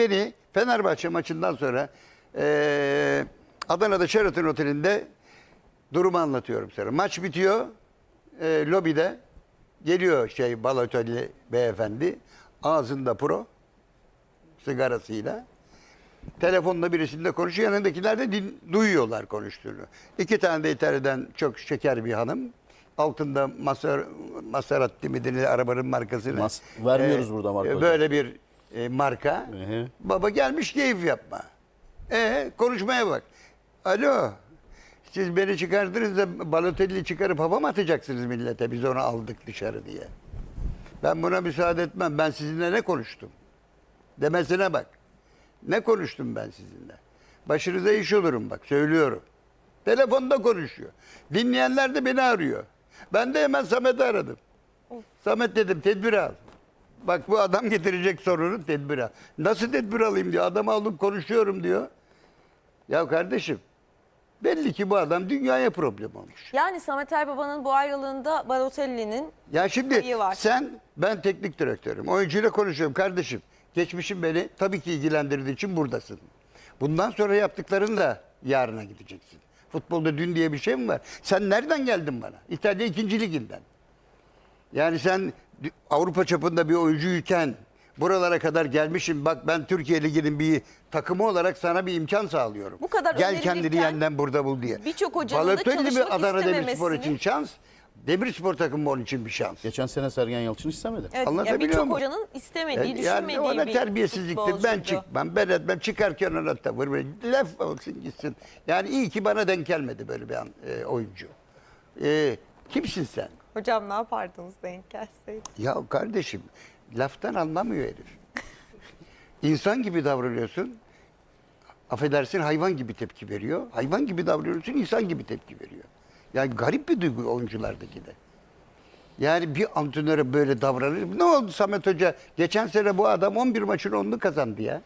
beni Fenerbahçe maçından sonra eee Adana'da Sheraton Oteli'nde durumu anlatıyorum sana. Maç bitiyor. eee lobide geliyor şey Balotelli beyefendi. Ağzında pro sigarasıyla. Telefonla birisinde konuşuyor. Yanındakiler de din- duyuyorlar konuştuğunu. İki tane de İtalya'dan çok şeker bir hanım. Altında Maser, Maserati mi denilen arabanın markasını. Mas- vermiyoruz burada marka. Böyle bir e, marka. Hı hı. Baba gelmiş keyif yapma. E konuşmaya bak. Alo. Siz beni çıkardınız da Balotelli çıkarıp hava mı atacaksınız millete? Biz onu aldık dışarı diye. Ben buna müsaade etmem. Ben sizinle ne konuştum? Demesine bak. Ne konuştum ben sizinle? Başınıza iş olurum bak söylüyorum. Telefonda konuşuyor. Dinleyenler de beni arıyor. Ben de hemen Samet'i aradım. Samet dedim tedbir al. Bak bu adam getirecek sorunu tedbir al. Nasıl tedbir alayım diyor. Adamı alıp konuşuyorum diyor. Ya kardeşim belli ki bu adam dünyaya problem olmuş. Yani Samet Erbaba'nın bu ayrılığında Balotelli'nin Ya şimdi Payı var. sen ben teknik direktörüm. Oyuncuyla konuşuyorum kardeşim. Geçmişin beni tabii ki ilgilendirdiği için buradasın. Bundan sonra yaptıkların da yarına gideceksin. Futbolda dün diye bir şey mi var? Sen nereden geldin bana? İtalya 2. liginden. Yani sen Avrupa çapında bir oyuncuyken buralara kadar gelmişim. Bak ben Türkiye Ligi'nin bir takımı olarak sana bir imkan sağlıyorum. Bu kadar Gel kendini yeniden burada bul diye. birçok hocanın da Balotelli mi çalışmak Adana Demirspor için şans? Demirspor takımı onun için bir şans. Geçen sene Sergen Yalçın istemedi. evet, Anlatabiliyor birçok muyum? hocanın istemediği, Yani, düşünmediği yani ona bir terbiyesizliktir. Ben çıkmam, ben etmem. Çıkarken ona tavır. Laf olsun gitsin. Yani iyi ki bana denk gelmedi böyle bir an, e, oyuncu. E, kimsin sen? Hocam ne yapardınız denk gelseydi? Ya kardeşim laftan anlamıyor herif. İnsan gibi davranıyorsun. Affedersin hayvan gibi tepki veriyor. Hayvan gibi davranıyorsun insan gibi tepki veriyor. Yani garip bir duygu oyunculardaki de. Yani bir antrenöre böyle davranır. Ne oldu Samet Hoca? Geçen sene bu adam 11 maçın 10'unu kazandı ya.